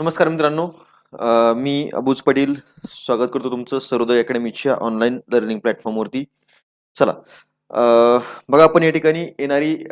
नमस्कार मित्रांनो. मी अबूज पाटील. स्वागत करतो तुमचं सर्वोदय अकॅडमीच्या ऑनलाईन लर्निंग प्लॅटफॉर्मवरती चला. अ, बघा आपण या ठिकाणी येणारी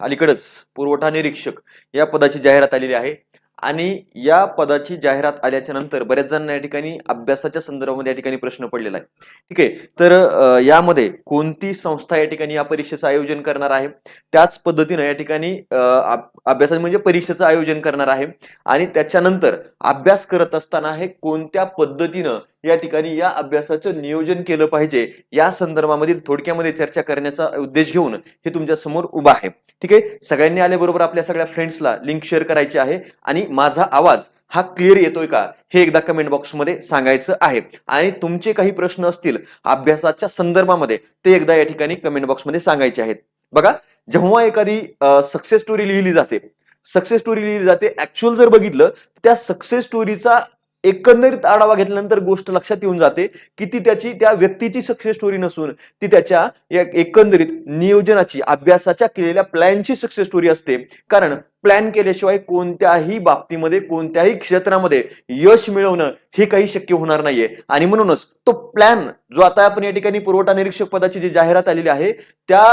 अलीकडच पुरवठा निरीक्षक या पदाची जाहिरात आलेली आहे. आणि या पदाची जाहिरात आल्याच्यानंतर बऱ्याच जणांना या ठिकाणी अभ्यासाच्या संदर्भामध्ये या ठिकाणी प्रश्न पडलेला आहे. ठीक आहे? तर यामध्ये कोणती संस्था या ठिकाणी या परीक्षेचं आयोजन करणार आहे? त्याच पद्धतीनं या ठिकाणी अभ्यासा म्हणजे परीक्षेचं आयोजन करणार आहे. आणि त्याच्यानंतर अभ्यास करत असताना हे कोणत्या पद्धतीनं या ठिकाणी या अभ्यासाचं नियोजन केलं पाहिजे. या संदर्भामधील थोडक्यामध्ये चर्चा करण्याचा उद्देश घेऊन हे तुमच्यासमोर उभा आहे. ठीक आहे? सगळ्यांनी आल्याबरोबर आपल्या सगळ्या फ्रेंड्सला लिंक शेअर करायची आहे आणि माझा आवाज हा क्लिअर येतोय का? हे एकदा कमेंट बॉक्समध्ये सांगायचं आहे. आणि तुमचे काही प्रश्न असतील अभ्यासाच्या संदर्भामध्ये ते एकदा या ठिकाणी कमेंट बॉक्समध्ये सांगायचे आहेत. बघा जेव्हा एखादी सक्सेस स्टोरी लिहिली जाते सक्सेस स्टोरी लिहिली जाते ऍक्च्युअल जर बघितलं तर त्या सक्सेस स्टोरीचा एकंदरीत आढावा घेतल्यानंतर गोष्ट लक्षात येऊन जाते की ती त्याची त्या व्यक्तीची सक्सेस स्टोरी नसून ती त्याच्या एकंदरीत नियोजनाची अभ्यासाच्या केलेल्या प्लॅनची सक्सेस स्टोरी असते. कारण प्लॅन केल्याशिवाय कोणत्याही बाबतीमध्ये कोणत्याही क्षेत्रामध्ये यश मिळवणं हे काही शक्य होणार नाहीये. आणि म्हणूनच तो प्लॅन जो आता आपण या ठिकाणी पुरवठा निरीक्षक पदाची जी जाहिरात आलेली आहे त्या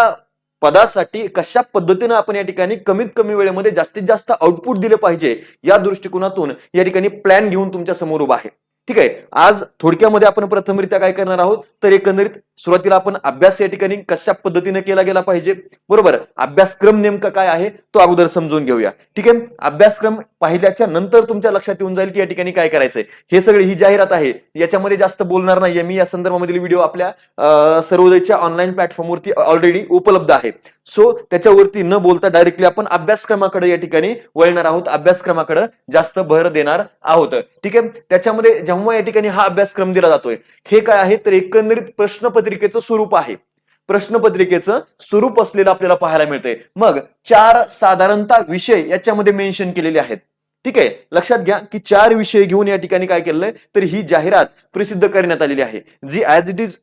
पदासाठी कशा पद्धतीनं आपण या ठिकाणी कमीत कमी वेळेमध्ये जास्तीत जास्त आउटपुट दिले पाहिजे या दृष्टिकोनातून या ठिकाणी प्लॅन घेऊन तुमच्यासमोर उभा आहे. ठीक आहे? आज थोडक्यामध्ये आपण प्रथमरित्या काय करणार आहोत? तर एकंदरीत सुरुवातीला आपण अभ्यास या ठिकाणी कशा पद्धतीने केला गेला पाहिजे? बरोबर. अभ्यासक्रम नेमका काय आहे? तो अगोदर समजून घेऊया. ठीक आहे? अभ्यासक्रम पाहिल्याच्या नंतर तुमच्या लक्षात येऊन जाईल की या ठिकाणी काय करायचंय. हे सगळी ही जाहिरात आहे. याच्यामध्ये जास्त बोलणार नाहीये. मी या संदर्भामधील व्हिडिओ आपल्या सर्वोदयच्या ऑनलाईन प्लॅटफॉर्मवरती ऑलरेडी उपलब्ध आहे. सो त्याच्यावरती न बोलता डायरेक्टली आपण अभ्यासक्रमाकडे या ठिकाणी वळणार आहोत. अभ्यासक्रमाकडे जास्त भर देणार आहोत. ठीक आहे? त्याच्यामध्ये जेव्हा या ठिकाणी हा अभ्यासक्रम दिला जातोय हे काय आहे? तर एकंदरीत प्रश्नपत्रिकेचं स्वरूप आहे. प्रश्नपत्रिकेचं स्वरूप असलेलं आपल्याला पाहायला मिळतंय. मग चार साधारणतः विषय याच्यामध्ये मेन्शन केलेले आहेत. ठीक आहे? लक्षात घ्या की चार विषय घेऊन या ठिकाणी काय केलंय? तर ही जाहिरात प्रसिद्ध करण्यात आलेली आहे. जी ऍज इट इज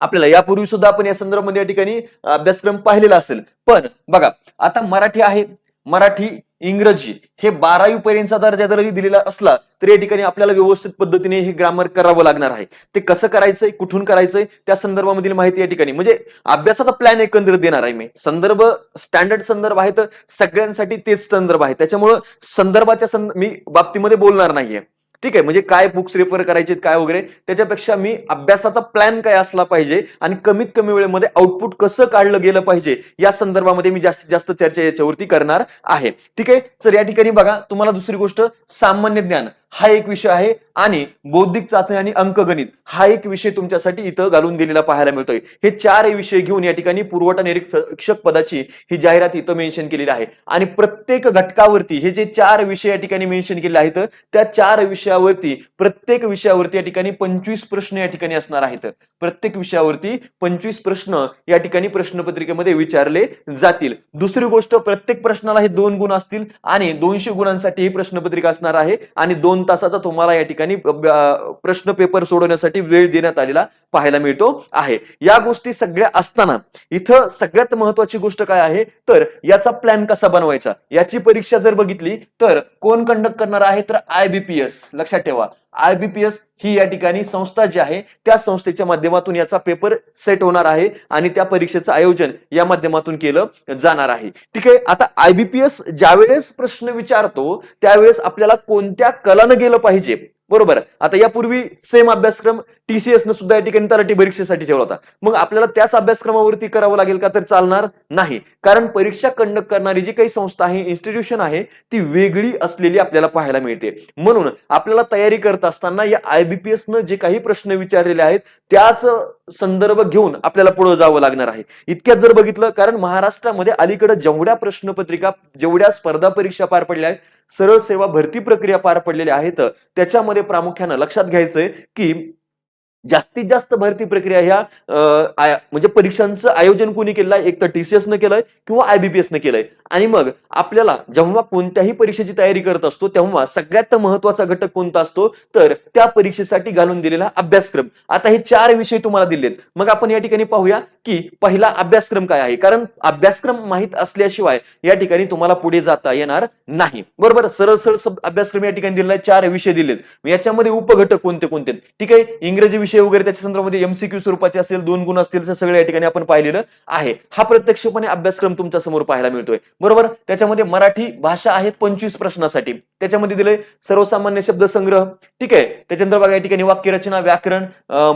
आपल्याला यापूर्वी सुद्धा आपण या संदर्भामध्ये या ठिकाणी अभ्यासक्रम पाहिलेला असेल. पण बघा आता मराठी आहे. मराठी इंग्रजी हे बारावी पर्यंतचा दर्जा जरी दिलेला असला तरी या ठिकाणी आपल्याला व्यवस्थित पद्धतीने हे ग्रामर करावं लागणार आहे. ते कसं करायचंय कुठून करायचंय त्या संदर्भामधील माहिती या ठिकाणी. म्हणजे अभ्यासाचा प्लॅन एकंदरीत देणार आहे मी. संदर्भ स्टँडर्ड संदर्भ आहे तर सगळ्यांसाठी तेच संदर्भ आहे. त्याच्यामुळं संदर्भाच्या संद मी बाबतीमध्ये बोलणार नाहीये. ठीक आहे म्हणजे काय बुक्स रेफर करायचे काय वगैरे त्याच्यापेक्षा मी अभ्यासाचा प्लॅन काय असला पाहिजे आणि कमीत कमी वेळेमध्ये आउटपुट कसं काढलं गेलं पाहिजे या संदर्भामध्ये मी जास्तीत जास्त चर्चा याच्यावरती करणार आहे. ठीक आहे तर या ठिकाणी बघा तुम्हाला दुसरी गोष्ट सामान्य ज्ञान. हा एक विषय आहे आणि बौद्धिक चाचणी आणि अंकगणित हा एक विषय तुमच्यासाठी इथं घालून दिलेला पाहायला मिळतोय. हे चार विषय घेऊन या ठिकाणी पुरवठा निरीक्षक पदाची ही जाहिरात इथं मेन्शन केलेली आहे. आणि प्रत्येक घटकावरती हे जे चार विषय या ठिकाणी मेन्शन केले आहेत त्या चार विषयावरती प्रत्येक विषयावरती या ठिकाणी पंचवीस प्रश्न या ठिकाणी असणार आहेत. प्रत्येक विषयावरती पंचवीस प्रश्न या ठिकाणी प्रश्नपत्रिकेमध्ये विचारले जातील. दुसरी गोष्ट प्रत्येक प्रश्नाला हे दोन गुण असतील आणि दोनशे गुणांसाठी ही प्रश्नपत्रिका असणार आहे आणि दोन तासाचा तुम्हाला या ठिकाणी प्रश्न पेपर सोडवण्यासाठी वेळ देण्यात आलेला पाहायला मिळतो आहे. या गोष्टी सगळ्या असताना इथं सगळ्यात महत्वाची गोष्ट काय आहे? तर याचा प्लॅन कसा बनवायचा? याची परीक्षा जर बघितली तर कोण कंडक्ट करणार आहे? तर आयबीपीएस लक्षात ठेवा. आयबीपीएस ही या ठिकाणी संस्था जी आहे त्या संस्थेच्या माध्यमातून याचा पेपर सेट होणार आहे आणि त्या परीक्षेचं आयोजन या माध्यमातून केलं जाणार आहे. ठीक आहे आता आयबीपीएस ज्यावेळेस प्रश्न विचारतो त्यावेळेस आपल्याला कोणत्या कलानं गेलं पाहिजे? बरोबर. आता यापूर्वी सेम अभ्यासक्रम टीसीएस न सुद्धा या ठिकाणी तलाठी परीक्षेसाठी ठेवला होता. मग आपल्याला त्याच अभ्यासक्रमावरती करावं लागेल का तर चालणार नाही. कारण परीक्षा कंडक्ट करणारी जी काही संस्था आहे इन्स्टिट्यूशन आहे ती वेगळी असलेली आपल्याला पाहायला मिळते. म्हणून आपल्याला तयारी करत असताना या आयबीपीएस न जे काही प्रश्न विचारलेले आहेत त्याच संदर्भ घेऊन आपल्याला पुढे जावं लागणार आहे. इतक्यात जर बघितलं कारण महाराष्ट्रामध्ये अलीकडे जेवढ्या प्रश्नपत्रिका जेवढ्या स्पर्धा परीक्षा पार पडल्या आहेत सरळ सेवा भरती प्रक्रिया पार पडलेल्या आहेत त्याच्यामध्ये प्रामुख्यानं लक्षात घ्यायचंय की जास्तीत जास्त भरती प्रक्रिया ह्या म्हणजे परीक्षांचं आयोजन कोणी केलं आहे एक तर टीसीएस न केलंय किंवा आयबीपीएस न केलंय. आणि मग आपल्याला जेव्हा कोणत्याही परीक्षेची तयारी करत असतो तेव्हा सगळ्यात महत्त्वाचा घटक कोणता असतो? तर त्या परीक्षेसाठी घालून दिलेला अभ्यासक्रम. आता हे चार विषय तुम्हाला दिलेत. मग आपण या ठिकाणी पाहूया की पहिला अभ्यासक्रम काय आहे? कारण अभ्यासक्रम माहीत असल्याशिवाय या ठिकाणी तुम्हाला पुढे जाता येणार नाही. बरोबर? सरळ सरळ अभ्यासक्रम या ठिकाणी दिलेला आहे. चार विषय दिलेत. मग याच्यामध्ये उपघटक कोणते कोणते? ठीक आहे? इंग्रजी विषय वगैरे त्याच्या संदर्भामध्ये एमसीक्यू स्वरूपाचे असेल दोन गुण असतील सगळ्या या ठिकाणी आपण पाहिलेलं आहे. हा प्रत्यक्षपणे अभ्यासक्रम तुमच्यासमोर पाहायला मिळतोय. बरोबर? त्याच्यामध्ये मराठी भाषा आहेत पंचवीस प्रश्नासाठी. त्याच्यामध्ये दिलंय सर्वसामान्य शब्दसंग्रह. ठीक आहे? त्याच्यानंतर बघा या ठिकाणी वाक्यरचना व्याकरण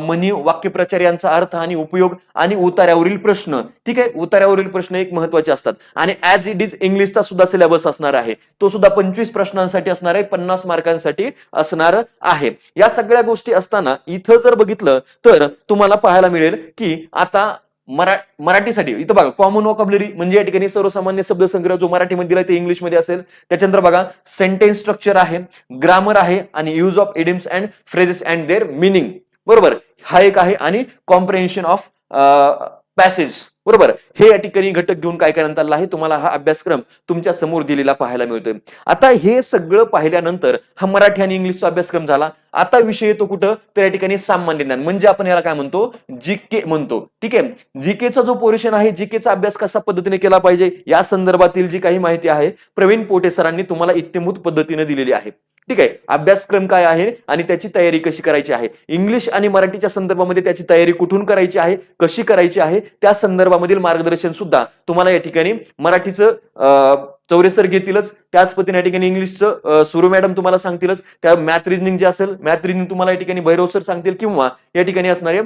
मनी वाक्यप्रचार यांचा अर्थ आणि उपयोग आणि उतार्यावरील प्रश्न. ठीक आहे? उतार्यावरील प्रश्न एक महत्त्वाचे असतात. आणि ऍज इट इज इंग्लिशचा सुद्धा सिलेबस असणार आहे. तो सुद्धा पंचवीस प्रश्नांसाठी असणार आहे पन्नास मार्कांसाठी असणार आहे. या सगळ्या गोष्टी असताना इथं जर बघितलं तर तुम्हाला पाहायला मिळेल की आता मरा मराठीसाठी इथं बघा कॉमन वॉकॅब्लरी म्हणजे या ठिकाणी सर्वसामान्य शब्दसंग्रह जो मराठीमध्ये दिलाय ते इंग्लिशमध्ये असेल. त्याच्यानंतर बघा सेंटेन्स स्ट्रक्चर आहे ग्रामर आहे आणि use of idioms and phrases and their meaning बरोबर? हा एक आहे आणि कॉम्प्रेन्शन ऑफ पॅसेज बरोबर? हे या ठिकाणी घटक घेऊन काय करण्यात आलं आहे? तुम्हाला हा अभ्यासक्रम तुमच्यासमोर दिलेला पाहायला मिळतोय. आता हे सगळं पाहिल्यानंतर हा मराठी आणि इंग्लिशचा अभ्यासक्रम झाला. आता विषय येतो कुठं? तर या ठिकाणी सामान्य ज्ञान म्हणजे आपण याला काय म्हणतो? जीके म्हणतो. ठीक आहे? जीकेचा जो पोर्शन आहे जीकेचा अभ्यास कसा पद्धतीने केला पाहिजे? या संदर्भातील जी काही माहिती आहे प्रवीण पोटे सरांनी तुम्हाला इत्यमूत पद्धतीने दिलेली आहे. ठीक आहे अभ्यासक्रम काय आहे आणि त्याची तयारी कशी करायची आहे? इंग्लिश आणि मराठीच्या संदर्भामध्ये त्याची तयारी कुठून करायची आहे? कशी करायची आहे? त्या संदर्भामधील मार्गदर्शन सुद्धा तुम्हाला या ठिकाणी मराठीचं चौरेसर घेतीलच. त्याच पद्धतीने या ठिकाणी इंग्लिशचं सुरू मॅडम तुम्हाला सांगतीलच. त्या मॅथ रिजनिंग जे असेल मॅथ रिजनिंग तुम्हाला या ठिकाणी भैरव सर सांगतील किंवा या ठिकाणी असणारे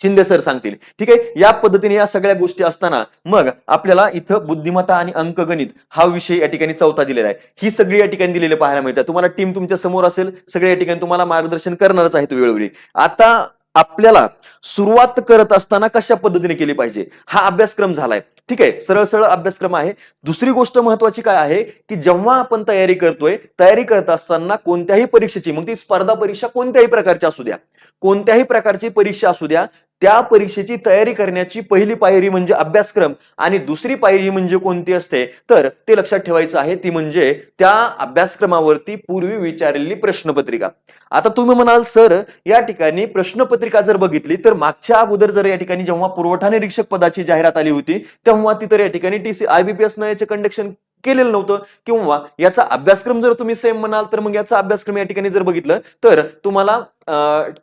शिंदे सर सांगतील. ठीक आहे? या पद्धतीने या सगळ्या गोष्टी असताना मग आपल्याला इथं बुद्धिमत्ता आणि अंकगणित हा विषय या ठिकाणी चौथा दिलेला आहे. ही सगळी या ठिकाणी दिलेली पाहायला मिळतात. तुम्हाला टीम तुमच्यासमोर असेल सगळ्या या ठिकाणी तुम्हाला मार्गदर्शन करणारच आहे तो वेळोवेळी. आता आपल्याला सुरुवात करत असताना कशा पद्धतीने केली पाहिजे? हा अभ्यासक्रम झालाय. ठीक आहे? सरळ सरळ अभ्यासक्रम आहे. दुसरी गोष्ट महत्वाची काय आहे? की जेव्हा आपण तयारी करतोय तयारी करत असताना कोणत्याही परीक्षेची मग ती स्पर्धा परीक्षा कोणत्याही प्रकारची असू द्या. कोणत्याही प्रकारची परीक्षा असू द्या त्या परीक्षेची तयारी करण्याची पहिली पायरी म्हणजे अभ्यासक्रम आणि दुसरी पायरी म्हणजे कोणती असते? तर ते लक्षात ठेवायचं आहे ती म्हणजे त्या अभ्यासक्रमावरती पूर्वी विचारलेली प्रश्नपत्रिका. आता तुम्ही म्हणाल सर या ठिकाणी प्रश्नपत्रिका जर बघितली तर मागच्या अगोदर जर या ठिकाणी जेव्हा पुरवठा निरीक्षक पदाची जाहिरात आली होती तेव्हा ती तर या ठिकाणी टीसी आयबीपीएस न याचे कंडक्शन केलेलं नव्हतं. किंवा याचा अभ्यासक्रम जर तुम्ही सेम म्हणाल तर मग याचा अभ्यासक्रम या ठिकाणी जर बघितलं तर तुम्हाला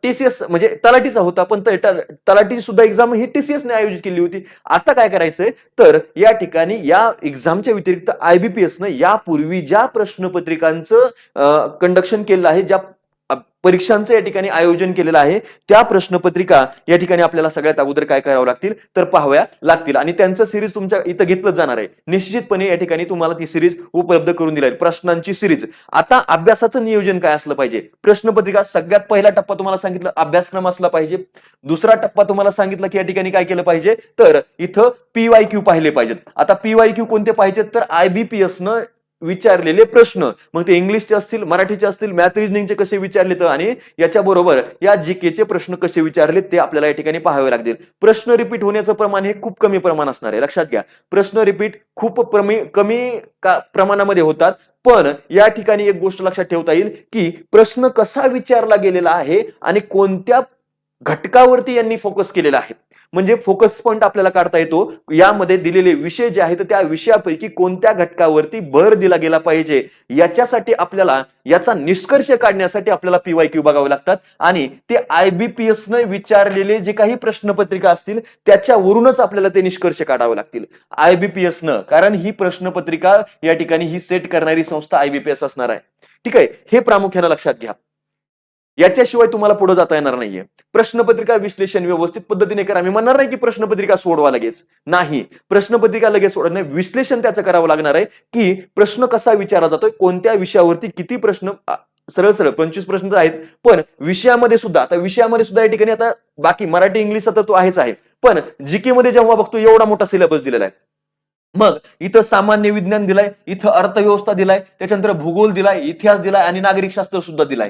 टीसीएस म्हणजे तलाठीचा होता पण त- सुद्धा एक्झाम ही टीसीएसने ने आयोजित केली होती. आता काय करायचंय? तर या ठिकाणी या एक्झामच्या व्यतिरिक्त आयबीपीएस यापूर्वी ज्या प्रश्नपत्रिकांचं कंडक्शन केलेलं आहे ज्या परीक्षांचं या ठिकाणी आयोजन केलेलं आहे. त्या प्रश्नपत्रिका या ठिकाणी आपल्याला सगळ्यात अगोदर काय करावं लागतील? तर पाहाव्या लागतील. आणि त्यांचं सिरीज तुमच्या इथं घेतलं जाणार आहे. निश्चितपणे या ठिकाणी तुम्हाला ती सिरीज उपलब्ध करून दिली प्रश्नांची सिरीज आता अभ्यासाचं नियोजन काय असलं पाहिजे? प्रश्नपत्रिका सगळ्यात पहिला टप्पा तुम्हाला सांगितलं अभ्यासक्रम असला पाहिजे. दुसरा टप्पा तुम्हाला सांगितलं की या ठिकाणी काय केलं पाहिजे? तर इथं पीवाय क्यू पाहिले पाहिजेत. आता पीवाय क्यू कोणते पाहिजेत? तर आयबीपीएस न विचारलेले प्रश्न. मग ते इंग्लिशचे असतील मराठीचे असतील मॅथ रिजनिंगचे कसे विचारले तर आणि याच्याबरोबर या जीकेचे प्रश्न कसे विचारले ते आपल्याला या ठिकाणी पाहावे लागतील. प्रश्न रिपीट होण्याचं प्रमाण हे खूप कमी प्रमाण असणार आहे. लक्षात घ्या. प्रश्न रिपीट खूप प्रमी कमी का प्रमाणामध्ये होतात. पण या ठिकाणी एक गोष्ट लक्षात ठेवता येईल की प्रश्न कसा विचारला गेलेला आहे आणि कोणत्या घटकावरती यांनी फोकस केलेला आहे. म्हणजे फोकस पॉईंट आपल्याला काढता येतो. यामध्ये दिलेले विषय जे आहेत त्या विषयापैकी कोणत्या घटकावरती भर दिला गेला पाहिजे याच्यासाठी आपल्याला याचा निष्कर्ष काढण्यासाठी आपल्याला पीवाय क्यू बघावे लागतात. आणि ते आयबीपीएस न विचारलेले जे काही प्रश्नपत्रिका असतील त्याच्यावरूनच आपल्याला ते निष्कर्ष काढावे लागतील. आयबीपीएस न. कारण ही प्रश्नपत्रिका या ठिकाणी ही सेट करणारी संस्था आयबीपीएस असणार आहे. ठीक आहे? हे प्रामुख्याने लक्षात घ्या. याच्याशिवाय तुम्हाला पुढे जाता येणार नाहीये. प्रश्नपत्रिका विश्लेषण व्यवस्थित पद्धतीने करा. मी म्हणणार नाही की प्रश्नपत्रिका सोडवा लगेच. नाही. प्रश्नपत्रिका लगेच सोडत नाही विश्लेषण त्याचं करावं लागणार आहे की प्रश्न कसा विचारला जातोय कोणत्या विषयावरती किती प्रश्न सरळ सरळ पंचवीस प्रश्न तर आहेत. पण विषयामध्ये सुद्धा आता विषयामध्ये सुद्धा या ठिकाणी आता बाकी मराठी इंग्लिशचा तर तो आहेच आहे. पण जीके मध्ये जेव्हा बघतो एवढा मोठा सिलेबस दिलेला आहे. मग इथं सामान्य विज्ञान दिलाय इथं अर्थव्यवस्था दिलाय त्याच्यानंतर भूगोल दिलाय इतिहास दिलाय आणि नागरिक शास्त्र सुद्धा दिलाय.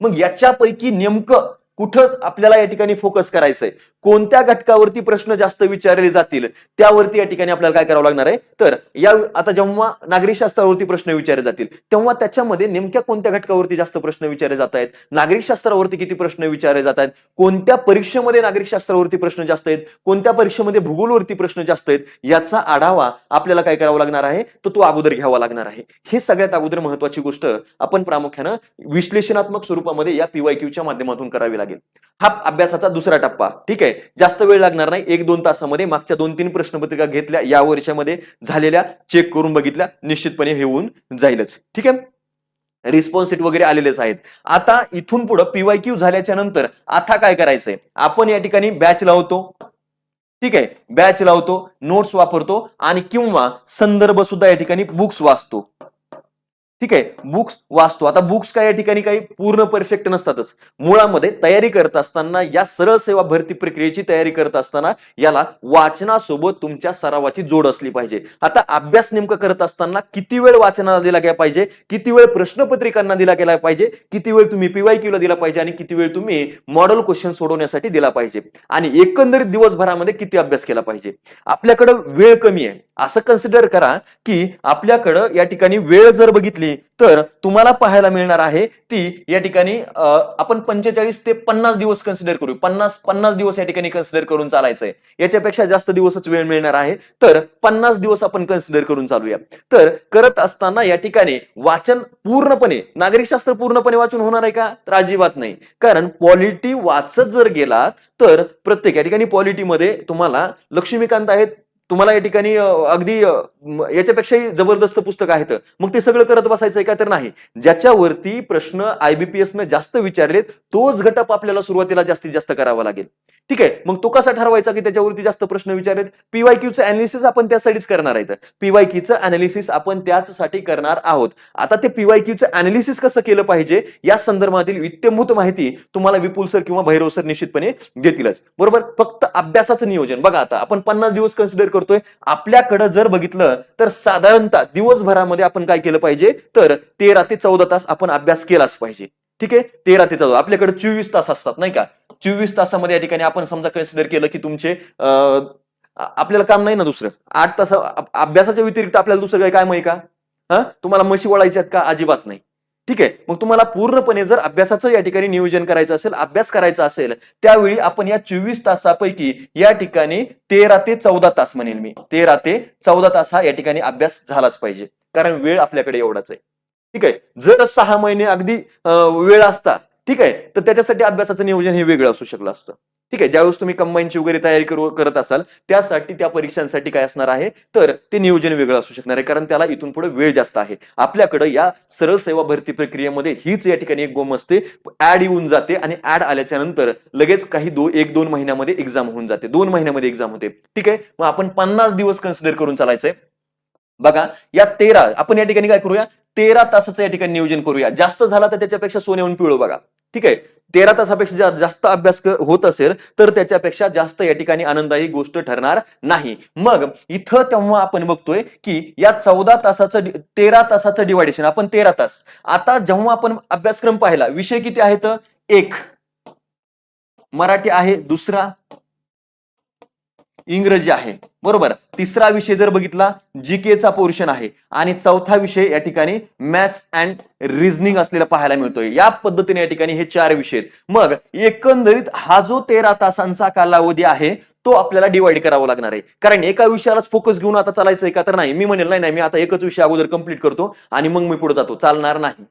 मग याच्यापैकी नेमकं कुठं आपल्याला या ठिकाणी फोकस करायचंय? कोणत्या घटकावरती प्रश्न जास्त विचारले जातील? त्यावरती या ठिकाणी आपल्याला काय करावं लागणार आहे? तर या आता जेव्हा नागरिक शास्त्रावरती प्रश्न विचारले जातील तेव्हा त्याच्यामध्ये नेमक्या कोणत्या घटकावरती जास्त प्रश्न विचारले जात आहेत? नागरिक शास्त्रावरती किती प्रश्न विचारले जात आहेत? कोणत्या परीक्षेमध्ये नागरिक शास्त्रावरती प्रश्न जास्त आहेत? कोणत्या परीक्षेमध्ये भूगोलवरती प्रश्न जास्त आहेत? याचा आढावा आपल्याला काय करावा लागणार आहे? तर तो अगोदर घ्यावा लागणार आहे. हे सगळ्यात अगोदर महत्वाची गोष्ट आपण प्रामुख्यानं विश्लेषणात्मक स्वरूपामध्ये या पीवायक्यूच्या माध्यमातून करावी लागेल. हा अभ्यासाचा दुसरा टप्पा. ठीक आहे? जास्त वेळ लागणार नाही. एक दोन तासामध्ये मागच्या दोन तीन प्रश्नपत्रिका घेतल्या. या वर्षामध्ये झालेल्या चेक करून बघितल्या. निश्चितपणे हे होऊन जाईलच. ठीक आहे? रिस्पॉन्सिट वगैरे आलेलेच आहेत. आता इथून पुढे पीवायक्यू झाल्याच्यानंतर आता काय करायचंय? आपण या ठिकाणी बॅच लावतो. ठीक आहे? बॅच लावतो नोट्स वापरतो आणि किंवा संदर्भ सुद्धा या ठिकाणी बुक्स वाचतो. ठीक आहे बुक्स वाचतो. आता बुक्स काय या ठिकाणी काही पूर्ण परफेक्ट नसतातच. मुळामध्ये तयारी करत असताना या सरळ सेवा भरती प्रक्रियेची तयारी करत असताना याला वाचनासोबत तुमच्या सरावाची जोड असली पाहिजे. आता अभ्यास नेमकं करत असताना किती वेळ वाचनाला दिला गेला पाहिजे? किती वेळ प्रश्नपत्रिकांना दिला गेला पाहिजे? किती वेळ तुम्ही पीवाय क्यूला दिला पाहिजे? आणि किती वेळ तुम्ही मॉडेल क्वेश्चन सोडवण्यासाठी दिला पाहिजे? आणि एकंदरीत दिवसभरामध्ये किती अभ्यास केला पाहिजे? आपल्याकडं वेळ कमी आहे. असं कन्सिडर करा की आपल्याकडं या ठिकाणी वेळ जर बघितली तर तुम्हाला पाहायला मिळणार आहे ती या ठिकाणी आपण पंचेचाळीस ते पन्नास दिवस कन्सिडर करू पन्नास पन्नास दिवस या ठिकाणी कन्सिडर करून चालायचंय. याच्यापेक्षा जास्त दिवसच वेळ मिळणार आहे. तर पन्नास दिवस आपण कन्सिडर करून चालूया. तर करत असताना या ठिकाणी वाचन पूर्णपणे नागरिकशास्त्र पूर्णपणे वाचून होणार आहे का? तर अजिबात नाही. कारण पॉलिटी वाचत जर गेलात तर प्रत्येक या ठिकाणी पॉलिटीमध्ये तुम्हाला लक्ष्मीकांत आहेत तुम्हाला या ठिकाणी अगदी याच्यापेक्षाही जबरदस्त पुस्तक आहेत. मग ते सगळं करत बसायचंय का तर नाही. ज्याच्यावरती प्रश्न आयबीपीएस न जास्त विचारलेत तोच घटप आपल्याला सुरुवातीला जास्तीत जास्त करावा लागेल. ठीक आहे? मग तो कसा ठरवायचा की त्याच्यावरती जास्त प्रश्न विचारलेत? पीवायक्यूचं अनालिसिस आपण त्यासाठीच करणार आहेत. पीवाय क्यूचं अनालिसिस आपण त्याचसाठी करणार आहोत. आता ते पीवाय क्यूचं अनालिसिस कसं केलं पाहिजे? या संदर्भातील वित्तभूत माहिती तुम्हाला विपुल सर किंवा भैरव सर निश्चितपणे देतीलच. बरोबर? फक्त अभ्यासाचं नियोजन. बघा आता आपण पन्नास दिवस कन्सिडर करतोय. आपल्याकडं जर बघितलं तर साधारणतः दिवसभरामध्ये आपण काय केलं पाहिजे? तर तेरा ते चौदा तास आपण अभ्यास केलाच पाहिजे. ठीक आहे? तेरा ते चौदा. आपल्याकडे चोवीस तास असतात नाही का? चोवीस तासामध्ये या ठिकाणी आपण समजा कन्सिडर केलं की तुमचे आपल्याला काम नाही ना दुसरं? आठ तास अभ्यासाच्या व्यतिरिक्त आपल्याला दुसरं काही काम आहे का? हा? तुम्हाला म्हशी वळायच्यात आहेत का? अजिबात नाही. ठीक आहे? मग तुम्हाला पूर्णपणे जर अभ्यासाचं या ठिकाणी नियोजन करायचं असेल अभ्यास करायचा असेल त्यावेळी आपण या चोवीस तासापैकी या ठिकाणी तेरा ते चौदा तास म्हणेल मी. तेरा ते चौदा तास हा या ठिकाणी अभ्यास झालाच पाहिजे. कारण वेळ आपल्याकडे एवढाच आहे. ठीक आहे? जर सहा महिने अगदी वेळ असता ठीक आहे? तर त्याच्यासाठी अभ्यासाचं नियोजन हे वेगळं असू शकलं असतं. ठीक आहे ज्यावेळेस तुम्ही कंबाईनची वगैरे तयारी करू करत असाल त्यासाठी त्या परीक्षांसाठी काय असणार आहे? तर ते नियोजन वेगळं असू शकणार आहे कारण त्याला इथून पुढे वेळ जास्त आहे. आपल्याकडे या सरळ सेवा भरती प्रक्रियेमध्ये हीच या ठिकाणी एक गोम असते ऍड येऊन जाते आणि ऍड आल्याच्यानंतर लगेच काही दो एक दोन महिन्यामध्ये एक्झाम होऊन जाते. दोन महिन्यामध्ये एक्झाम होते. ठीक आहे मग आपण पन्नास दिवस कन्सिडर करून चालायचंय. बघा या तेरा आपण या ठिकाणी काय करूया? तेरा तासाचं या ठिकाणी नियोजन करूया. जास्त झाला तर त्याच्यापेक्षा सोन्याहून पिळू बघा. ठीक आहे तेरा तासापेक्षा जा- जास्त अभ्यास होत असेल तर त्याच्यापेक्षा जास्त या ठिकाणी आनंदायी गोष्ट ठरणार नाही. मग इथं तेव्हा आपण बघतोय की या चौदा तासाचं तेरा तासाचं डिवायडेशन आपण तेरा तास. आता जेव्हा आपण अभ्यासक्रम पाहिला विषय किती आहेत? एक. मराठी आहे दुसरा. इंग्रजी आहे. बरोबर? तिसरा विषय जर बघितला जीकेचा पोर्शन आहे. आणि चौथा विषय या ठिकाणी मॅथ्स अँड रिझनिंग असलेला पाहायला मिळतोय. या पद्धतीने या ठिकाणी हे चार विषय आहेत. मग एकंदरीत हा जो तेरा तासांचा कालावधी आहे तो आपल्याला डिवाइड करावा लागणार आहे. कारण एका विषयालाच फोकस घेऊन आता चालायचंय का तर नाही. मी म्हणेल नाही नाही मी आता एकच विषय अगोदर कंप्लीट करतो आणि मग मी पुढे जातो. चालणार नाही.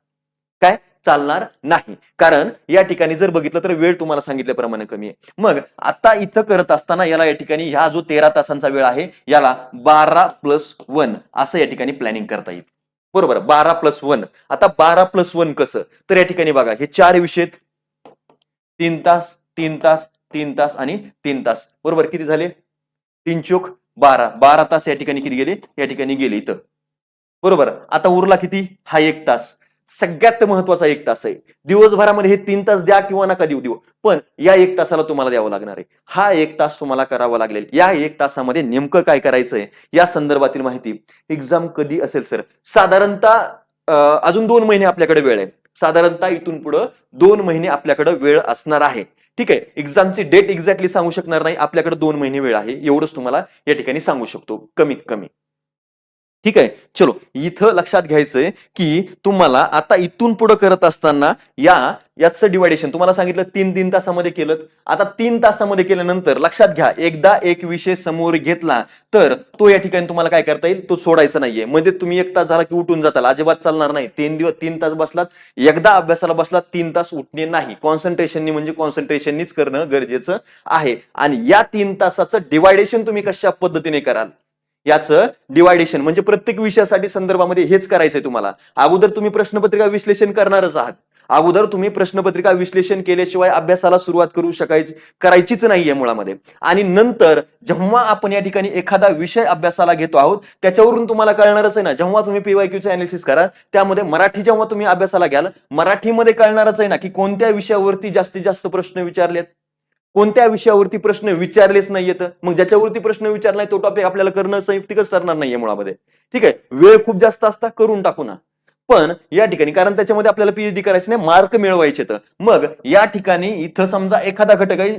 काय? चालणार नाही. कारण या ठिकाणी जर बघितलं तर वेळ तुम्हाला सांगितल्याप्रमाणे कमी आहे. मग आता इथं करत असताना याला या ठिकाणी ह्या जो तेरा तासांचा वेळ आहे याला बारा प्लस वन असं या ठिकाणी प्लॅनिंग करता येईल. बरोबर? बारा प्लस वन. आता बारा प्लस वन कसं? तर या ठिकाणी बघा हे चार विषय तीन तास तीन तास तीन तास आणि तीन तास. बरोबर? किती झाले? तीन चोक बारा. बारा तास या ठिकाणी किती गेले? या ठिकाणी गेले इथं. बरोबर? आता उरला किती? हा एक तास. सगळ्यात महत्त्वाचा एक तास आहे. दिवसभरामध्ये हे तीन तास द्या किंवा नका देऊ देऊ. पण या एक तासाला तुम्हाला द्यावं लागणार आहे. हा एक तास तुम्हाला करावा लागेल. या एक तासामध्ये नेमकं काय करायचंय या संदर्भातील माहिती एक्झाम कधी असेल सर साधारणतः अजून दोन महिने आपल्याकडे वेळ आहे. साधारणतः इथून पुढं दोन महिने आपल्याकडे वेळ असणार आहे. ठीक आहे? एक्झामची डेट एक्झॅक्टली सांगू शकणार नाही. आपल्याकडे दोन महिने वेळ आहे. एवढंच तुम्हाला या ठिकाणी सांगू शकतो. कमीत कमी. ठीक आहे? चलो इथं लक्षात घ्यायचंय की तुम्हाला आता इथून पुढे करत असताना या याचं डिवायडेशन तुम्हाला सांगितलं तीन तीन तासामध्ये केलं. आता तीन तासामध्ये केल्यानंतर लक्षात घ्या एकदा एक विषय समोर घेतला तर तो या ठिकाणी तुम्हाला काय करता येईल? तो सोडायचा नाहीये. मध्ये तुम्ही एक तास झाला की उठून जाताल. अजिबात चालणार नाही. तीन दिवस तीन तास बसलात. एकदा अभ्यासाला बसलात तीन तास उठणे नाही. कॉन्सन्ट्रेशननी म्हणजे कॉन्सन्ट्रेशननीच करणं गरजेचं आहे. आणि या तीन तासाचं डिवायडेशन तुम्ही कशा पद्धतीने कराल? याचं डिवायडेशन म्हणजे प्रत्येक विषयासाठी संदर्भामध्ये हेच करायचंय तुम्हाला. अगोदर तुम्ही प्रश्नपत्रिका विश्लेषण करणारच आहात. अगोदर तुम्ही प्रश्नपत्रिका विश्लेषण केल्याशिवाय अभ्यासाला सुरुवात करू शकायची करायचीच नाहीये मुळामध्ये. आणि नंतर जेव्हा आपण या ठिकाणी एखादा विषय अभ्यासाला घेतो आहोत त्याच्यावरून तुम्हाला कळणारच आहे ना. जेव्हा तुम्ही पीवायक्यूचे अनालिसिस करा त्यामध्ये मराठी जेव्हा तुम्ही अभ्यासाला घ्याल मराठीमध्ये कळणारच आहे ना की कोणत्या विषयावरती जास्तीत जास्त प्रश्न विचारलेत. कोणत्या विषयावरती प्रश्न विचारलेच नाहीयेत? मग ज्याच्यावरती प्रश्न विचारला नाही तो टॉपिक आपल्याला करणं संयुक्तिकच ठरणार नाहीये मुळामध्ये. ठीक आहे? वेळ खूप जास्त असता करून टाकू ना. पण या ठिकाणी कारण त्याच्यामध्ये आपल्याला पीएचडी करायचे नाही मार्क मिळवायचे तर मग या ठिकाणी इथं समजा एखादा घटक आहे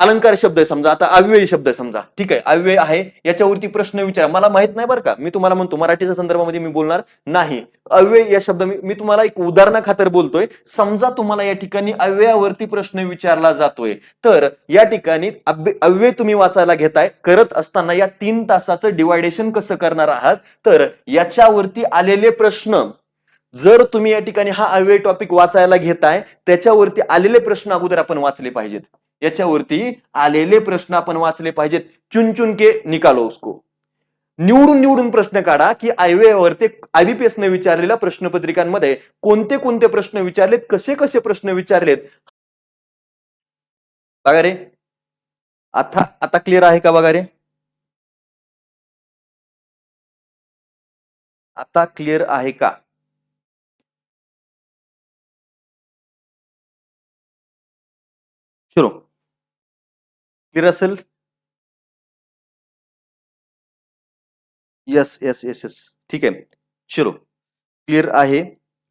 अलंकार शब्द आहे समजा आता अव्ययी शब्द आहे समजा. ठीक आहे अव्यय आहे याच्यावरती प्रश्न विचारा. मला माहीत नाही बरं का. मी तुम्हाला म्हणतो मराठीच्या संदर्भामध्ये मी बोलणार नाही. अव्यय या शब्द मी तुम्हाला एक उदाहरणा खातर बोलतोय. समजा तुम्हाला या ठिकाणी अव्ययावरती प्रश्न विचारला जातोय. तर या ठिकाणी अव्य- अव्यय तुम्ही वाचायला घेताय. करत असताना या तीन तासाचं डिवायडेशन कसं करणार आहात? तर याच्यावरती आलेले प्रश्न जर तुम्ही या ठिकाणी हा अव्यय टॉपिक वाचायला घेताय त्याच्यावरती आलेले प्रश्न अगोदर आपण वाचले पाहिजेत. याच्यावरती आलेले प्रश्न आपण वाचले पाहिजेत. चुन चुन के निकालो उसको. निवडून निवडून प्रश्न काढा की आयवेवरती आयबीपीएस ने विचारलेल्या प्रश्नपत्रिकांमध्ये कोणते कोणते प्रश्न विचारलेत कसे कसे प्रश्न विचारलेत? बघा रे. आता आता क्लिअर आहे का बघा रे? आता क्लिअर आहे का? चलो clear yes yes yes yes ठीक आहे. चलो. क्लिअर आहे.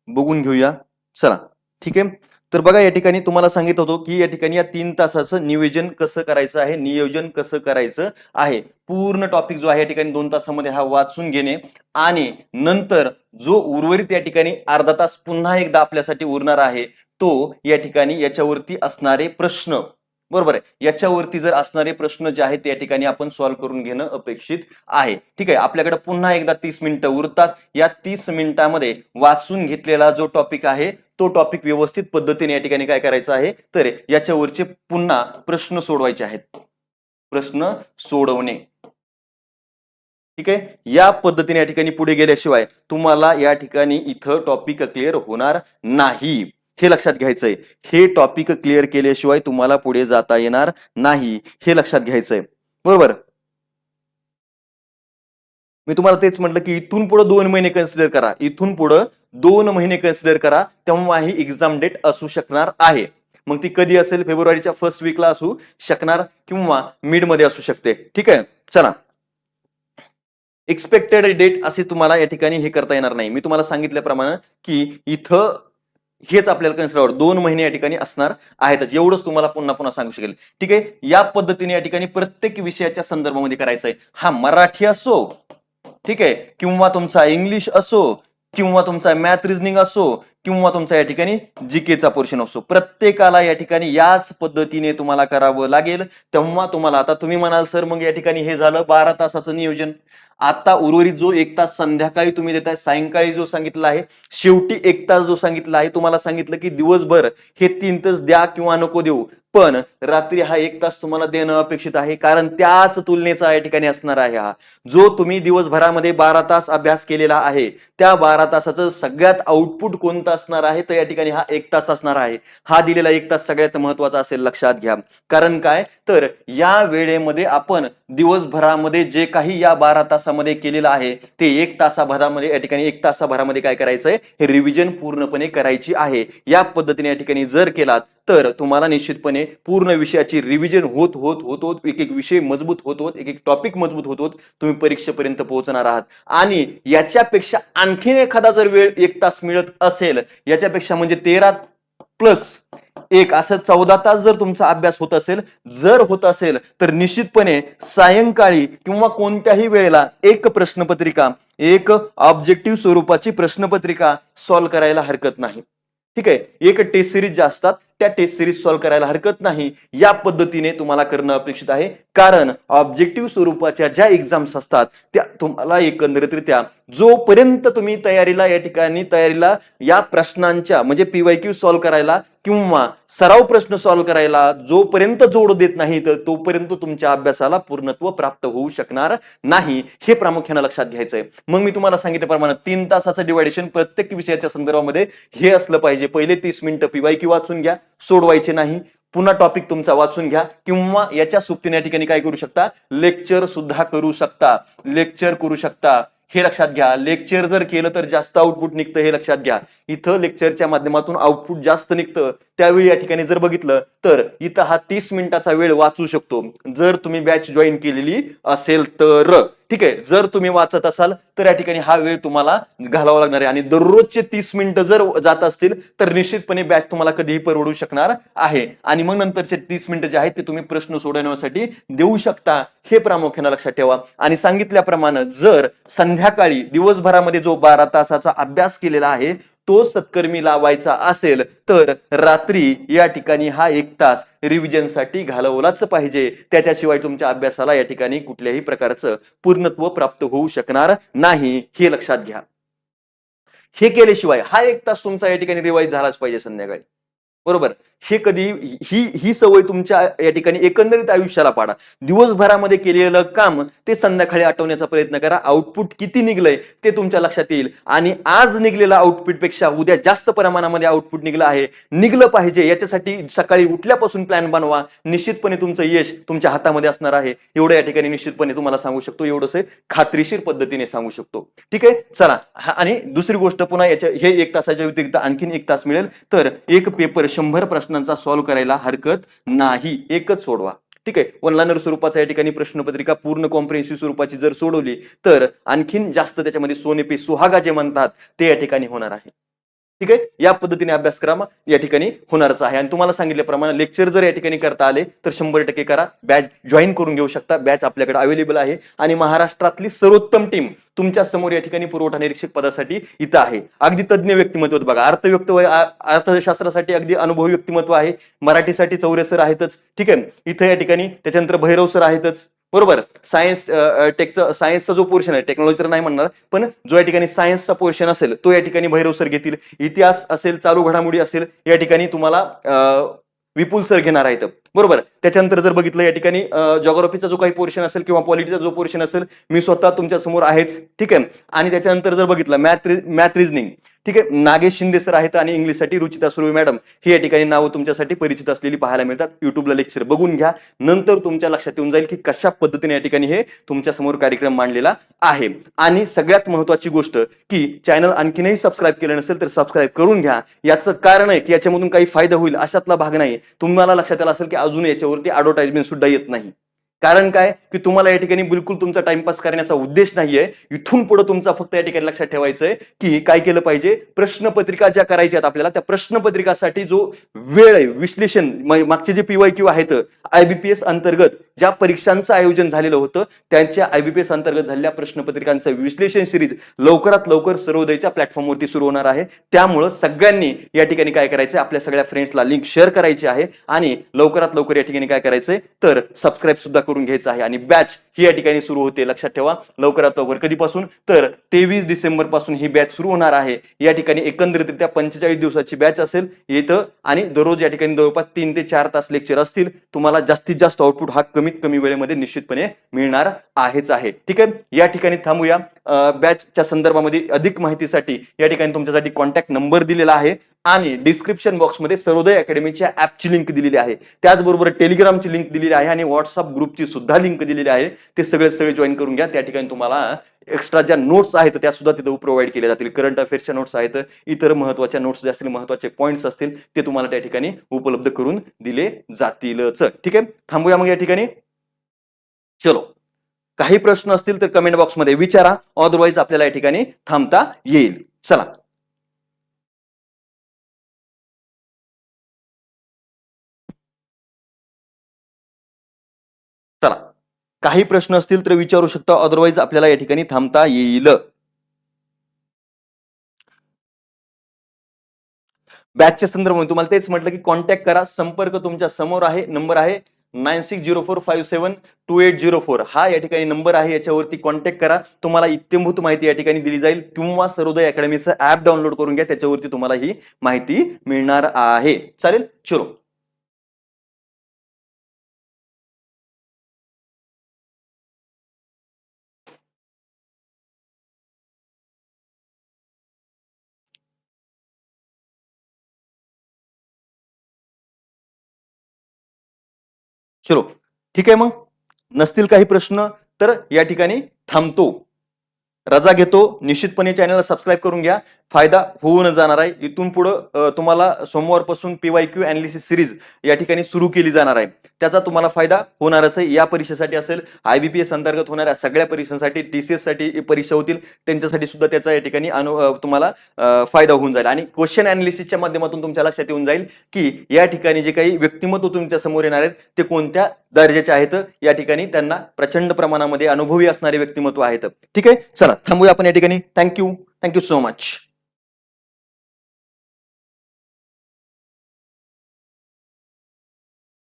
बघून घेऊया. चला. ठीक आहे. तर बघा या ठिकाणी तुम्हाला सांगित होतो की या ठिकाणी या तीन तासाचं नियोजन कसं करायचं आहे? नियोजन कसं करायचं आहे? पूर्ण टॉपिक जो आहे या ठिकाणी दोन तासामध्ये हा वाचून घेणे. आणि नंतर जो उर्वरित या ठिकाणी अर्धा तास पुन्हा एकदा आपल्यासाठी उरणार आहे तो या ठिकाणी याच्यावरती असणारे प्रश्न. बरोबर आहे. याच्यावरती जर असणारे प्रश्न जे आहेत त्या ठिकाणी आपण सॉल्व्ह करून घेणं अपेक्षित आहे. ठीक आहे. आपल्याकडे पुन्हा एकदा तीस मिनिटं उरतात. या तीस मिनिटामध्ये वाचून घेतलेला जो टॉपिक आहे तो टॉपिक व्यवस्थित पद्धतीने या ठिकाणी काय करायचं आहे? तर याच्यावरचे पुन्हा प्रश्न सोडवायचे आहेत. प्रश्न सोडवणे. ठीक आहे? या पद्धतीने या ठिकाणी पुढे गेल्याशिवाय तुम्हाला या ठिकाणी इथं टॉपिक क्लिअर होणार नाही. हे लक्षात घ्यायचंय. हे टॉपिक क्लिअर केल्याशिवाय तुम्हाला पुढे जाता येणार नाही. हे लक्षात घ्यायचंय. बरोबर? मी तुम्हाला तेच म्हटलं की इथून पुढे दोन महिने कन्सिडर करा. इथून पुढे दोन महिने कन्सिडर करा तेव्हा ही एक्झाम डेट असू शकणार आहे. मग ती कधी असेल? फेब्रुवारीच्या फर्स्ट वीकला असू शकणार किंवा मिडमध्ये असू शकते. ठीक आहे? चला. एक्सपेक्टेड डेट असे तुम्हाला या ठिकाणी हे करता येणार नाही. मी तुम्हाला सांगितल्याप्रमाणे की इथं हेच आपल्याला कन्सिडर दोन महिने या ठिकाणी असणार आहेतच. एवढंच तुम्हाला पुन्हा पुन्हा सांगू शकेल. ठीक आहे? या पद्धतीने या ठिकाणी प्रत्येक विषयाच्या संदर्भामध्ये करायचं आहे हा मराठी असो ठीक आहे? किंवा तुमचा इंग्लिश असो किंवा तुमचा मॅथ रिझनिंग असो किंवा तुमचा या ठिकाणी जीकेचा पोर्शन असतो प्रत्येकाला या ठिकाणी याच पद्धतीने तुम्हाला करावं लागेल. तेव्हा तुम्हाला आता तुम्ही म्हणाल सर मग या ठिकाणी हे झालं बारा तासाचं नियोजन. आता उर्वरित जो एक तास संध्याकाळी तुम्ही देताय सायंकाळी जो सांगितला आहे शेवटी एक तास जो सांगितला आहे तुम्हाला सांगितलं की दिवसभर हे तीन तास द्या किंवा नको देऊ. पण रात्री हा एक तास तुम्हाला देणं अपेक्षित आहे कारण त्याच तुलनेचा या ठिकाणी असणार आहे हा. जो तुम्ही दिवसभरामध्ये बारा तास अभ्यास केलेला आहे त्या बारा तासाचं सगळ्यात आउटपुट कोणतं असणार आहे तर या ठिकाणी हा एक तास असणार आहे. हा दिलेला एक तास सगळ्यात महत्त्वाचा असेल लक्षात घ्या. कारण काय? तर या वेळेमध्ये आपण दिवसभरामध्ये जे काही या बारा तासामध्ये केलेलं आहे ते एक तासाभरामध्ये या ठिकाणी एक तासाभरामध्ये काय करायचंय? हे रिव्हिजन पूर्णपणे करायची आहे. या पद्धतीने या ठिकाणी जर केलात तर तुम्हाला निश्चितपणे पूर्ण विषयाची रिव्हिजन होत होत होत होत एक एक विषय मजबूत होत होत एक एक टॉपिक मजबूत होत होत तुम्ही परीक्षेपर्यंत पोहोचणार आहात. आणि याच्यापेक्षा आणखीन एखादा जर वेळ एक तास मिळत असेल याच्यापेक्षा म्हणजे तेरा प्लस एक असं चौदा तास जर तुमचा अभ्यास होत असेल जर होत असेल तर निश्चितपणे सायंकाळी किंवा कोणत्याही वेळेला एक प्रश्नपत्रिका एक ऑब्जेक्टिव्ह स्वरूपाची प्रश्नपत्रिका सॉल्व्ह करायला हरकत नाही. ठीक आहे? एक टेस्ट सिरीज ज्या असतात त्या टेस्ट सिरीज सॉल्व्ह करायला हरकत नाही. या पद्धतीने तुम्हाला करणं अपेक्षित आहे. कारण ऑब्जेक्टिव्ह स्वरूपाच्या ज्या एक्झाम्स असतात त्या तुम्हाला एकंदरीतरित्या जोपर्यंत तुम्ही तयारीला या ठिकाणी तयारीला या प्रश्नांच्या म्हणजे पीवाय क्यू सॉल्व्ह करायला किंवा सराव प्रश्न सॉल्व्ह करायला जोपर्यंत जोड देत नाही तर तोपर्यंत तुमच्या अभ्यासाला पूर्णत्व प्राप्त होऊ शकणार नाही. हे प्रामुख्याने लक्षात घ्यायचंय. मग मी तुम्हाला सांगितल्याप्रमाणे तीन तासाचं डिवायडेशन प्रत्येक विषयाच्या संदर्भामध्ये हे असलं पाहिजे. पहिले तीस मिनिटं पीवाय क्यू वाचून घ्या. सोडवायचे नाही. पुन्हा टॉपिक तुमचा वाचून घ्या किंवा याच्या सुप्तीने या ठिकाणी काय करू शकता? लेक्चर सुद्धा करू शकता. लेक्चर करू शकता. हे लक्षात घ्या. लेक्चर जर केलं तर जास्त आउटपुट निघतं हे लक्षात घ्या. इथं लेक्चरच्या माध्यमातून आउटपुट जास्त निघतं. त्यावेळी या ठिकाणी जर बघितलं तर इथं हा तीस मिनिटाचा वेळ वाचू शकतो. जर तुम्ही बॅच जॉईन केलेली असेल तर. ठीक आहे जर तुम्ही वाचत असाल तर या ठिकाणी हा वेळ तुम्हाला घालावा लागणार आहे. आणि दररोजचे तीस मिनिटं जर जात असतील तर निश्चितपणे बॅच तुम्हाला कधीही परवडू शकणार आहे. आणि मग नंतरचे तीस मिनिटं जे आहेत ते तुम्ही प्रश्न सोडवण्यासाठी देऊ शकता. हे प्रामुख्याने लक्षात ठेवा. आणि सांगितल्याप्रमाणे जर संध्याकाळी दिवसभरामध्ये जो बारा तासाचा अभ्यास केलेला आहे तो सत्कर्मी लावायचा असेल तर रात्री या ठिकाणी हा एक तास रिव्हिजनसाठी घालवलाच पाहिजे. त्याच्याशिवाय तुमच्या अभ्यासाला या ठिकाणी कुठल्याही प्रकारचं पूर्णत्व प्राप्त होऊ शकणार नाही हे लक्षात घ्या. हे केल्याशिवाय हा एक तास तुमचा या ठिकाणी रिवाईज झालाच पाहिजे संध्याकाळी. बरोबर? हे कधी ही ही सवय तुमच्या या ठिकाणी एकंदरीत आयुष्याला पाडा. दिवसभरामध्ये केलेलं काम ते संध्याकाळी आठवण्याचा प्रयत्न करा. आउटपुट किती निघलंय ते तुमच्या लक्षात येईल. आणि आज निघलेलं आउटपुटपेक्षा उद्या जास्त प्रमाणामध्ये आउटपुट निघलं आहे. निघलं पाहिजे याच्यासाठी सकाळी उठल्यापासून प्लॅन बनवा. निश्चितपणे तुमचं यश तुमच्या हातामध्ये असणार आहे. एवढं या ठिकाणी निश्चितपणे तुम्हाला सांगू शकतो. एवढंच खात्रीशीर पद्धतीने सांगू शकतो. ठीक आहे? चला. हा- आणि दुसरी गोष्ट पुन्हा याच्या हे एक तासाच्या व्यतिरिक्त आणखीन एक तास मिळेल. तर एक पेपर शंभर प्रश्न प्रश्नांचा सॉल्व्ह करायला हरकत नाही. एकच सोडवा. ठीक आहे? वनलानर स्वरूपाचा या ठिकाणी प्रश्नपत्रिका पूर्ण कॉम्प्रिहेन्सिव्ह स्वरूपाची जर सोडवली तर आणखीन जास्त त्याच्यामध्ये सोनेपे सुहागा जे म्हणतात ते या ठिकाणी होणार आहे. ठीक आहे? या पद्धतीने अभ्यासक्रम या ठिकाणी होणारच आहे. आणि तुम्हाला सांगितल्याप्रमाणे लेक्चर जर या ठिकाणी करता आले तर शंभर टक्के करा. बॅच जॉईन करून घेऊ शकता. बॅच आपल्याकडे अवेलेबल आहे. आणि महाराष्ट्रातली सर्वोत्तम टीम तुमच्यासमोर या ठिकाणी पुरवठा निरीक्षक पदासाठी इथं आहे. अगदी तज्ज्ञ व्यक्तिमत्व बघा. अर्थ अर्थशास्त्रासाठी अगदी अनुभवी व्यक्तिमत्व आहे. मराठीसाठी चौरे सर आहेतच. ठीक आहे? इथं या ठिकाणी त्याच्यानंतर भैरव सर आहेतच. बरोबर. सायन्स टेकचा सायन्सचा जो पोर्शन आहे टेक्नॉलॉजी नाही म्हणणार पण जो या ठिकाणी सायन्सचा पोर्शन असेल तो या ठिकाणी भैरव सर घेतील. इतिहास असेल चालू घडामोडी असेल या ठिकाणी तुम्हाला विपुल सर घेणार आहेत. बरोबर. त्याच्यानंतर जर बघितलं या ठिकाणी जॉग्राफीचा जो काही पोर्शन असेल किंवा पॉलिटीचा जो पोर्शन असेल मी स्वतः तुमच्यासमोर आहेच. ठीक आहे? आणि त्याच्यानंतर जर बघितलं मॅथ मॅथ रिझनिंग ठीक आहे? नागेश शिंदे सर आहेत आणि इंग्लिशसाठी रुचिता सुर्वे मॅडम ही या ठिकाणी नावं तुमच्यासाठी परिचित असलेली पाहायला मिळतात. युट्यूबला लेक्चर बघून घ्या. नंतर तुमच्या लक्षात येऊन जाईल की कशा पद्धतीने या ठिकाणी हे तुमच्यासमोर कार्यक्रम मांडलेला आहे. आणि सगळ्यात महत्वाची गोष्ट की चॅनल आणखीनही सबस्क्राईब केलं नसेल तर सबस्क्राईब करून घ्या. याचं कारण आहे की याच्यामधून काही फायदा होईल अशातला भाग नाही तुम्हाला लक्षात आला असेल की अजून याच्यावरती ऍडव्हर्टाइजमेंट सुद्धा येत नाही. कारण काय? की तुम्हाला या ठिकाणी बिलकुल तुमचा टाइमपास करण्याचा उद्देश नाहीये. इथून पुढे तुमचा फक्त या ठिकाणी लक्षात ठेवायचंय की काय केलं पाहिजे? प्रश्नपत्रिका ज्या करायच्या आहेत आपल्याला त्या प्रश्नपत्रिकासाठी जो वेळ आहे विश्लेषण मागचे जे पीवाय क्यू आहेत आयबीपीएस अंतर्गत ज्या परीक्षांचं आयोजन झालेलं होतं त्यांच्या आयबीपीएस अंतर्गत झालेल्या प्रश्नपत्रिकांचं विश्लेषण सिरीज लवकरात लवकर सर्वोदयच्या प्लॅटफॉर्मवरती सुरू होणार आहे. त्यामुळं सगळ्यांनी या ठिकाणी काय करायचं आपल्या सगळ्या फ्रेंड्सला लिंक शेअर करायची आहे आणि लवकरात लवकर या ठिकाणी काय करायचंय तर सबस्क्राईब सुद्धा करून घ्यायचं आहे आणि बॅच ही या ठिकाणी सुरू होते लक्षात ठेवा. लवकरात लवकर कधीपासून? तर तेवीस डिसेंबरपासून ही बॅच सुरू होणार आहे. या ठिकाणी एकंदरीतरित्या पंचेचाळीस दिवसाची बॅच असेल येतं आणि दररोज या ठिकाणी जवळपास तीन ते चार तास लेक्चर असतील. तुम्हाला जास्तीत जास्त आउटपुट हा कमी कमीत कमी वेळेमध्ये निश्चितपणे मिळणार आहेच आहे. ठीक आहे? या ठिकाणी थांबूया. बॅचच्या संदर्भामध्ये अधिक माहितीसाठी या ठिकाणी तुमच्यासाठी कॉन्टॅक्ट नंबर दिलेला आहे आणि डिस्क्रिप्शन बॉक्समध्ये सर्वोदय अकॅडमीच्या ऍपची लिंक दिलेली आहे. त्याचबरोबर टेलिग्रामची लिंक दिलेली आहे आणि व्हॉट्सअप ग्रुपची सुद्धा लिंक दिलेली आहे. ते सगळे सगळे जॉईन करून घ्या. त्या ठिकाणी तुम्हाला एक्स्ट्रा ज्या नोट्स आहेत त्या सुद्धा तिथं प्रोव्हाइड केल्या जातील. करंट अफेअर्सच्या नोट्स आहेत इतर महत्त्वाच्या नोट्स जे असतील महत्त्वाचे पॉईंट्स असतील ते तुम्हाला त्या ठिकाणी उपलब्ध करून दिले जातीलच. ठीक आहे? थांबूया मग या ठिकाणी. चलो. काही प्रश्न असतील तर कमेंट बॉक्समध्ये विचारा. अदरवाईज आपल्याला या ठिकाणी थांबता येईल. चला. काही प्रश्न असतील तर विचारू शकता. अदरवाईज आपल्याला या ठिकाणी थांबता येईल. बॅचच्या संदर्भामध्ये तुम्हाला तेच म्हटलं की कॉन्टॅक्ट करा. संपर्क तुमच्यासमोर आहे. नंबर आहे nine six zero four five seven two eight zero four हा या ठिकाणी नंबर आहे. याच्यावरती कॉन्टॅक्ट करा. तुम्हाला इत्यंभूत माहिती या ठिकाणी दिली जाईल. किंवा सर्वोदय अकॅडमीचं ऍप डाउनलोड करून घ्या. त्याच्यावरती तुम्हाला ही माहिती मिळणार आहे. चालेल? चलो चलो ठीक आहे मग? नसतील काही प्रश्न तर या ठिकाणी थांबतो. रजा घेतो. निश्चितपणे चॅनलला सबस्क्राईब करून घ्या. फायदा होऊन जाणार आहे. इथून पुढं तुम्हाला सोमवारपासून पीवाय क्यू अनालिसिस सिरीज या ठिकाणी सुरू केली जाणार आहे. त्याचा तुम्हाला फायदा होणारच आहे. या परीक्षेसाठी असेल आयबीपीएस अंतर्गत होणाऱ्या सगळ्या परीक्षांसाठी टीसीएससाठी परीक्षा होतील. त्यांच्यासाठी सुद्धा त्याचा या ठिकाणी अनु तुम्हाला फायदा होऊन जाईल. आणि क्वेश्चन अनालिसिसच्या माध्यमातून तुमच्या लक्षात येऊन जाईल की या ठिकाणी जे काही व्यक्तिमत्व तुमच्यासमोर येणार आहेत ते कोणत्या दर्जाचे आहेत? या ठिकाणी त्यांना प्रचंड प्रमाणामध्ये अनुभवी असणारे व्यक्तिमत्व आहेत. ठीक आहे? चला. थांबूया आपण या ठिकाणी. Thank you thank you so much